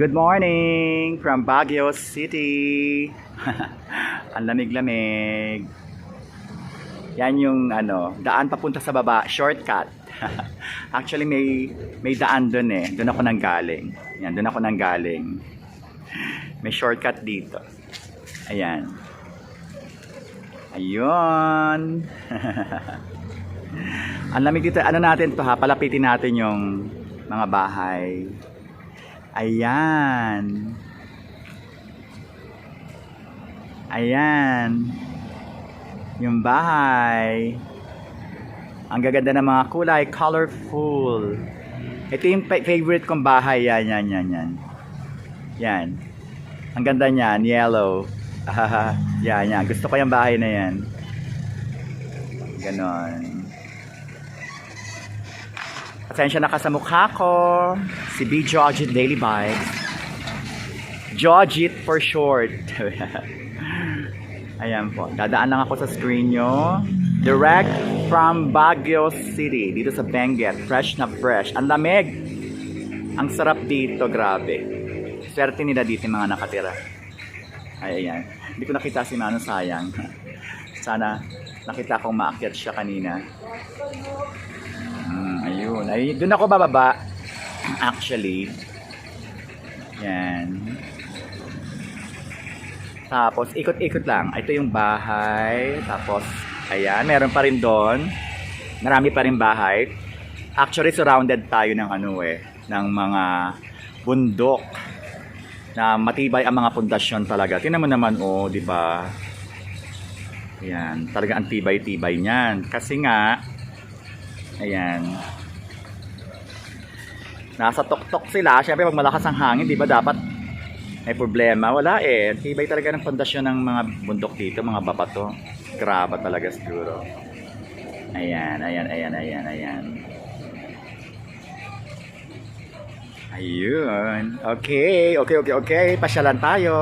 Good morning from Baguio City. Ang lamig-lamig. Yan yung ano, daan papunta sa baba, shortcut. Actually may may daan doon eh. Doon ako nang galing. Yan, doon ako nang galing. May shortcut dito. Ayan. Ayun. Ang lamig dito. Ano natin to ha? Palapitin natin yung mga bahay. Ayan. Ayan. Yung bahay. Ang gaganda ng mga kulay. Colorful. Ito yung fa- favorite kong bahay. Yan, yan, yan, yan. Yan. Ang ganda niyan. Yellow. Yan, yan. Gusto ko yung bahay na yan. Ganon. Pasensya na ka sa mukha ko. Si B. Jojit Daily Vibes. Jojit for short. Ayan po. Dadaan lang ako sa screen nyo. Direct from Baguio City. Dito sa Benguet. Fresh na fresh. Ang lamig. Ang sarap dito. Grabe. Swerte nila dito mga nakatira. Ay, ayan. Hindi ko nakita si Mano sayang. Sana nakita kong maakyat siya kanina. Ay, doon ako bababa. Actually. Yan. Tapos, ikot-ikot lang. Ito yung bahay. Tapos, ayan. Meron pa rin doon. Marami pa rin bahay. Actually, surrounded tayo ng ano eh. Ng mga bundok. Na matibay ang mga pundasyon talaga. Tingnan mo naman, oh, di ba? Ayan. Talaga ang tibay-tibay niyan. Kasi nga, Ayan. Nasa tuktok sila. Siyempre, pag malakas ang hangin, di ba dapat may problema? Wala eh. Tibay talaga ng pundasyon ng mga bundok dito, mga babato. Grabe talaga siguro. Ayan, ayan, ayan, ayan, ayan. Ayun. Okay, okay, okay, okay. Pasyalan tayo.